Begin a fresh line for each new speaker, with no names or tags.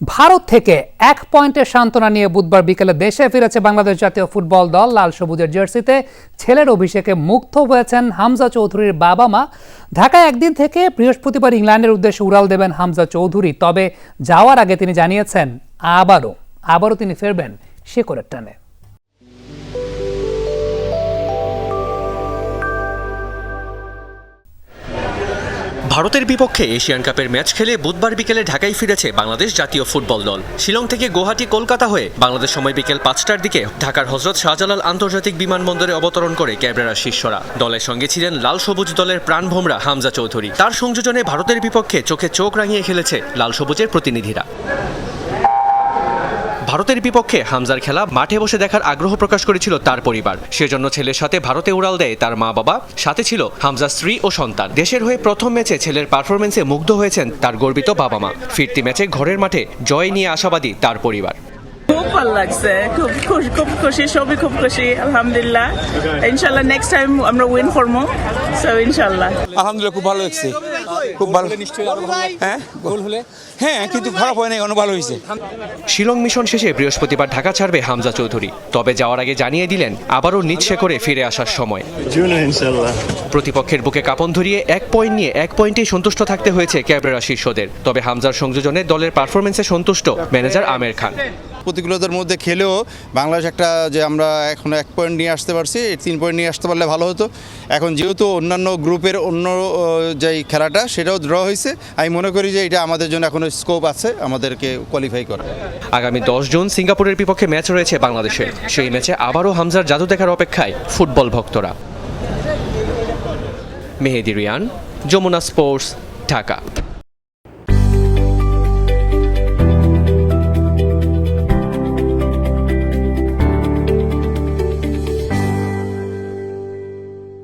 ভারত থেকে এক পয়েন্টের সান্ত্বনা নিয়ে বুধবার বিকেলে দেশে ফিরেছে বাংলাদেশ জাতীয় ফুটবল দল। লাল সবুজের জার্সিতে ছেলের অভিষেকে মুগ্ধ হয়েছেন হামজা চৌধুরীর বাবা মা। ঢাকায় একদিন থেকে বৃহস্পতিবার ইংল্যান্ডের উদ্দেশ্যে উড়াল দেবেন হামজা চৌধুরী। তবে যাওয়ার আগে তিনি জানিয়েছেন, আবারও আবারও তিনি ফিরবেন শেকরের টানে।
ভারতের বিপক্ষে এশিয়ান কাপের ম্যাচ খেলে বুধবার বিকেলে ঢাকায় ফিরেছে বাংলাদেশ জাতীয় ফুটবল দল। শিলং থেকে গুয়াহাটি, কলকাতা হয়ে বাংলাদেশ সময় বিকেল পাঁচটার দিকে ঢাকার হজরত শাহজালাল আন্তর্জাতিক বিমানবন্দরে অবতরণ করে ক্যাবরেরা শিষ্যরা। দলের সঙ্গে ছিলেন লাল সবুজ দলের প্রাণভোমরা হামজা চৌধুরী। তার সংযোজনে ভারতের বিপক্ষে চোখে চোখ রাঙিয়ে খেলেছে লাল সবুজের প্রতিনিধিরা। ভারতের বিপক্ষে হামজার খেলা মাঠে বসে দেখার আগ্রহ প্রকাশ করেছিল তার পরিবার। সেজন্য ছেলের সাথে ভারতে উড়াল দেয় তার মা বাবা সাথে ছিল হামজার স্ত্রী ও সন্তান। দেশের হয়ে প্রথম ম্যাচে ছেলের পারফরমেন্সে মুগ্ধ হয়েছেন তার গর্বিত বাবা মা ফিরতি ম্যাচে ঘরের মাঠে জয় নিয়ে আশাবাদী তার পরিবার।
খুব ভালো লাগছে। খুব খুশি খুব খুশি সবই খুব খুশি আলহামদুলিল্লাহ। ইনশাল্লাহ নেক্সট টাইম আমরা উইন করব। সো ইনশাল্লাহ
আলহামদুলিল্লাহ খুব ভালো লাগছে। খুব ভালো। হ্যাঁ? গোল হলে? হ্যাঁ কিন্তু খারাপ হয় অনেক ভালো হয়েছে।
শিলং মিশন শেষে বৃহস্পতিবার ঢাকা ছাড়বে হামজা চৌধুরী। তবে যাওয়ার আগে জানিয়ে দিলেন আবারও নিচ্ছে করে ফিরে আসার সময়। প্রতিপক্ষের বুকে কাপন ধরিয়ে এক পয়েন্ট নিয়ে এক পয়েন্টেই সন্তুষ্ট থাকতে হয়েছে ক্যাবরেরা শীর্ষদের। তবে হামজার সংযোজনে দলের পারফরমেন্সে সন্তুষ্ট ম্যানেজার আমের খান।
প্রতিকূলতার মধ্যে খেলেও বাংলাদেশ একটা যে আমরা এখন এক পয়েন্ট নিয়ে আসতে পারছি তিন পয়েন্ট নিয়ে আসতে পারলে ভালো হতো। এখন যেহেতু অন্যান্য গ্রুপের অন্য যেই খেলাটা, সেটাও ড্র হয়েছে। আমি মনে করি যে এটা আমাদের জন্য এখনও স্কোপ আছে, আমাদেরকে কোয়ালিফাই করা।
আগামী দশ জুন সিঙ্গাপুরের বিপক্ষে ম্যাচ রয়েছে বাংলাদেশের। সেই ম্যাচে আবারও হামজার জাদু দেখার অপেক্ষায় ফুটবল ভক্তরা। মেহেদি রিয়ান, যমুনা স্পোর্টস, ঢাকা।